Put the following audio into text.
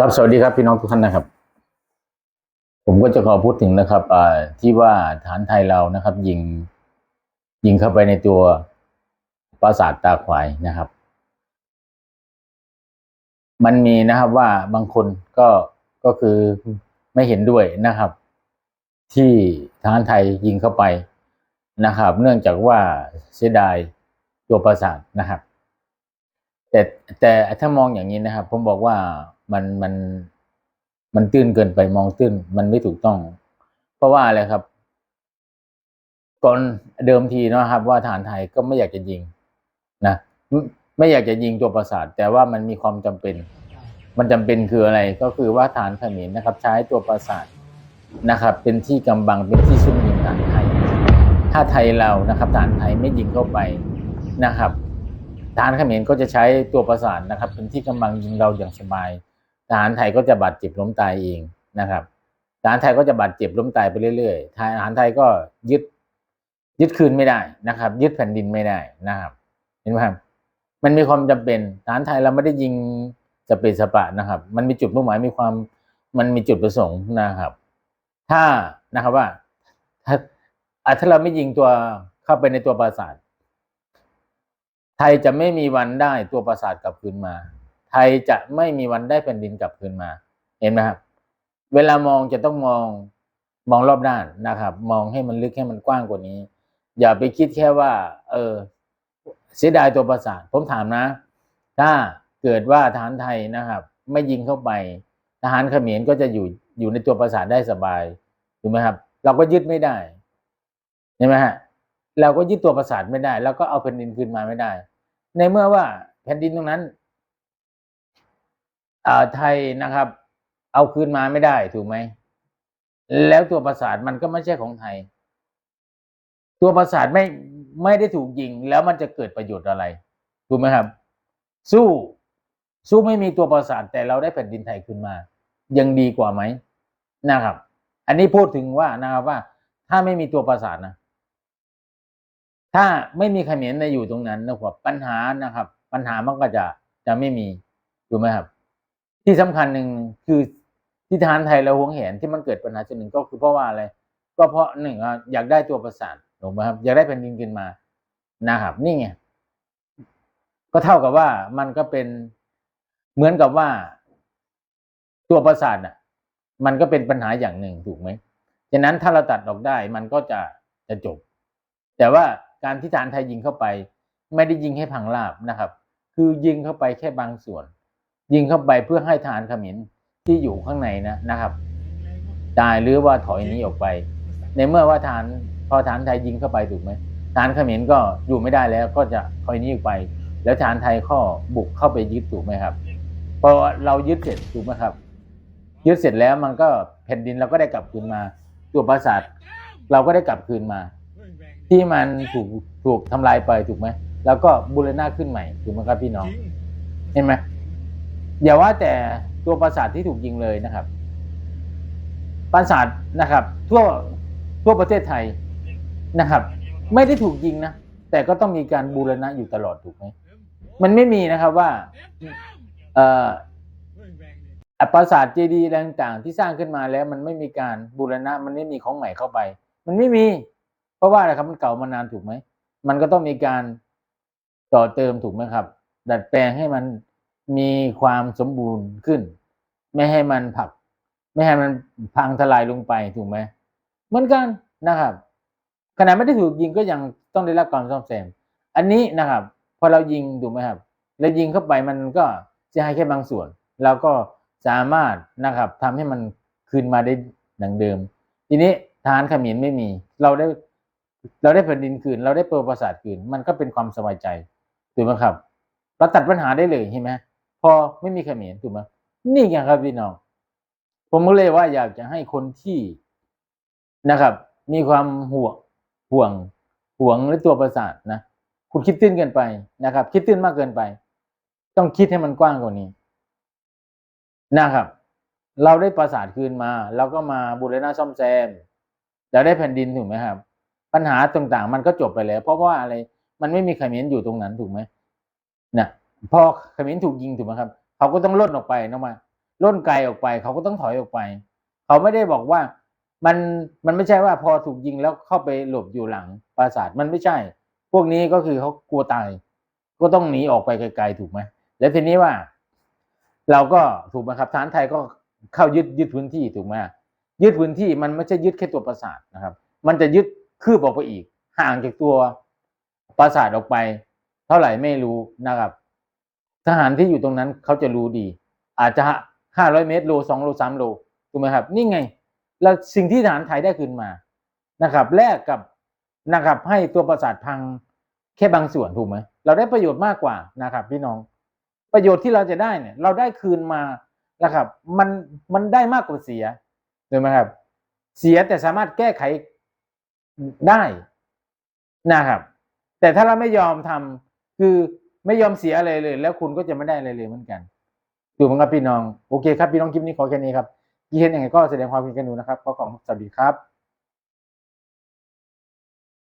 ครับสวัสดีครับพี่น้องทุกท่านนะครับ ผมก็จะขอพูดถึงนะครับอที่ว่าฐานไทยเรานะครับ ยิงยิงเข้าไปในตัวปราสาทตาควายนะครับ มันมีนะครับว่าบางคนก็ก็คือไม่เห็นด้วยนะครับ ที่ทหารไทยยิงเข้าไปนะครับ เนื่องจากว่าเสียดายตัวปราสาทนะครับ แต่แต่ถ้ามองอย่างนี้นะครับ ผมบอกว่า มันมันมันตื้นเกินไปมองตื้น มันไม่ถูกต้อง เพราะว่าอะไรครับ ก่อนเดิมทีนะครับ ว่าทหารไทยก็ไม่อยากจะยิงนะไม่อยากจะยิงตัวปราสาท แต่ว่ามันมีความจำเป็น มันจำเป็นคืออะไรก็คือว่าฐานเขมรนะครับ ใช้ตัวปราสาทนะครับ เป็นที่กำบังเป็นที่ซุ่มยิงฐานไทย ถ้าไทยเรานะครับฐานไทยไม่ยิงเข้าไปนะครับทหารเขมรก็จะใช้ตัวประสานนะครับ เป็นที่กำบังยิงเราอย่างสบาย ทหารไทยก็จะบาดเจ็บล้มตายเองนะครับทหารไทยก็จะบาดเจ็บล้มตายไปเรื่อยๆทหารไทยก็ยึดยึดคืนไม่ได้นะครับ ยึดแผ่นดินไม่ได้นะครับ เห็นไหมครับ มันมีความจำเป็นทหารไทยเราไม่ได้ยิงสเปซสปะนะครับ มันมีจุดมุ่งหมายมีความมันมีจุดประสงค์นะครับ ถ้านะครับว่าถ้าถ้าเราไม่ยิงตัวเข้าไปในตัวปราสาทไทยจะไม่มีวันได้ตัวปราสาทกลับคืนมา ทยจะไม่มีวันได้แผ่นดินกลับคืนมา เห็นไหมครับ เวลามองจะต้องมองมองรอบด้านนะครับ มองให้มันลึกให้มันกว้างกว่านี้ อย่าไปคิดแค่ว่า เออ เสียดายตัวปราสาทผมถามนะ ถ้าเกิดว่าทหารไทยนะครับ ไม่ยิงเข้าไป ทหารเขมรก็จะอยู่อยู่ในตัวปราสาทได้สบายถูกไหมครับ เราก็ยึดไม่ได้ใช่ไหมฮะเราก็ยึดตัวปราสาทไม่ได้ แล้วก็เอาแผ่นดินคืนมาไม่ได้ ในเมื่อว่าแผ่นดินตรงนั้น อ่าไทยนะครับ เอาคืนมาไม่ได้ถูกไหม แล้วตัวปราสาทมันก็ไม่ใช่ของไทย ตัวปราสาทไม่ไม่ได้ถูกยิง แล้วมันจะเกิดประโยชน์อะไรถูกไหมครับ สู้สู้ไม่มีตัวปราสาทแต่เราได้แผ่นดินไทยคืนมา ยังดีกว่าไหมนะครับ อันนี้พูดถึงว่านะครับว่า ถ้าไม่มีตัวปราสาทนะ ถ้าไม่มีเขมรในอยู่ตรงนั้นนะครับปัญหานะครับ ปัญหามันก็จะจะไม่มีถูกไหมครับ ที่สำคัญหนึ่งคือที่ทหารไทยเราหวงแหนที่มันเกิดปัญหาจุดหนึ่งก็คือเพราะว่าอะไร ก็เพราะหนึ่งอะอยากได้ตัวประสาทถูกไหมครับอยากได้แผ่นดินขึ้นมานะครับนี่ไงก็เท่ากับว่ามันก็เป็นเหมือนกับว่าตัวประสาทอะ มันก็เป็นปัญหาอย่างหนึ่งถูกไหมฉะนั้นถ้าเราตัดออกได้มันก็จะจะจบ แต่ว่าการที่ฐานไทยยิงเข้าไป ไม่ได้ยิงให้พังราบนะครับ คือยิงเข้าไปแค่บางส่วน ยิงเข้าไปเพื่อให้ฐานเขมรที่อยู่ข้างในนะนะครับ ตายหรือว่าถอยหนี้ออกไป ในเมื่อว่าฐานพอฐานไทยยิงเข้าไปถูกไหมฐานเขมรก็อยู่ไม่ได้แล้วก็จะถอยหนี้ออกไป แล้วฐานไทยข้อบุกเข้าไปยึดถูกไหมครับพอเรายึดเสร็จถูกไหมครับ ยึดเสร็จแล้วมันก็แผ่นดินเราก็ได้กลับคืนมาตัวปราสาทเราก็ได้กลับคืนมา ที่มันถูกถูกทำลายไปถูกไหมแล้วก็บูรณะขึ้นใหม่ถูกไหมครับพี่น้อง เห็นไหม อย่าว่าแต่ตัวปราสาทที่ถูกยิงเลยนะครับ ปราสาทนะครับ ทั่วทั่วประเทศไทยนะครับ ไม่ได้ถูกยิงนะแต่ก็ต้องมีการบูรณะอยู่ตลอดถูกไหมมันไม่มีนะครับว่าเอ่อปราสาทเจดีย์อะไรต่างๆที่สร้างขึ้นมาแล้ว มันไม่มีการบูรณะ มันไม่มีของใหม่เข้าไป มันไม่มี เพราะว่าอะไรครับมันเก่ามานานถูกไหมมันก็ต้องมีการต่อเติมถูกไหมครับ ดัดแปลงให้มัน มีความสมบูรณ์ขึ้น ไม่ให้มันผัก ไม่ให้มันพังทลายลงไปถูกไหมเหมือนกันนะครับขณะไม่ได้ถูกยิงก็ยังต้องได้รับการซ่อมแซม อันนี้นะครับ พอเรายิงถูกไหมครับเรายิงเข้าไปมันก็จะให้แค่บางส่วน เราก็สามารถนะครับทำให้มันคืนมาได้ดังเดิม ทีนี้ทหารเขมรไม่มี เราได้เราได้แผ่นดินคืน เราได้เปิดประสาทคืน มันก็เป็นความสบายใจถูกไหมครับ เราตัดปัญหาได้เลยเห็นไหม อไม่มีเขมรถูกไหมนี่ไงครับพี่น้อง ผมก็เลยว่าอยากจะให้คนที่นะครับ มีความห่วงห่วงห่วงในตัวประสาทนะคุณคิดตื้นเกินไปนะครับ คิดตื้นมากเกินไป ต้องคิดให้มันกว้างกว่านี้นะครับ เราได้ประสาทคืนมา เราก็มาบูรณะซ่อมแซมเราได้แผ่นดินถูกไหมครับ ปัญหาต่างๆ มันก็จบไปแล้ว เพราะว่าอะไรมันไม่มีเขมรอยู่ตรงนั้นถูกไหม พอเขมรถูกยิงถูกไหมครับ เขาก็ต้องล่นออกไปนอกมาล่นไกลออกไป เขาก็ต้องถอยออกไป เขาไม่ได้บอกว่ามันมันไม่ใช่ว่าพอถูกยิงแล้วเข้าไปหลบอยู่หลังปราสาทมันไม่ใช่ พวกนี้ก็คือเขากลัวตาย ก็ต้องหนีออกไปไกลๆถูกไหมแล้วทีนี้ว่า เราก็ถูกไหมครับทหารไทยก็เข้ายึดยึดพื้นที่ถูกไหมยึดพื้นที่มันไม่ใช่ยึดแค่ตัวปราสาทนะครับ มันจะยึดคืบออกไปอีก ห่างจากตัวปราสาทออกไป เท่าไหร่ไม่รู้นะครับ ทหารที่อยู่ตรงนั้นเขาจะรู้ดี อาจจะห้าร้อยเมตรโลสองโลสามโลถูกไหมครับ นี่ไงแล้วสิ่งที่ทหารไทยได้คืนมานะครับแลกกับนะครับให้ตัวปราสาทพังแค่บางส่วนถูกไหมเราได้ประโยชน์มากกว่านะครับ พี่น้องประโยชน์ที่เราจะได้เนี่ย เราได้คืนมานะครับ มันมันได้มากกว่าเสียถูกไหมครับ เสียแต่สามารถแก้ไขได้นะครับ แต่ถ้าเราไม่ยอมทำคือ ไม่ยอมเสียอะไรเลย แล้วคุณก็จะไม่ได้อะไรเลยเหมือนกันถูกไหมครับพี่น้อง โอเคครับพี่น้องคลิปนี้ขอแค่นี้ครับที่เห็นยังไงก็แสดงความคิดเห็นกันดูนะครับขอขอบคุณสวัสดีครับ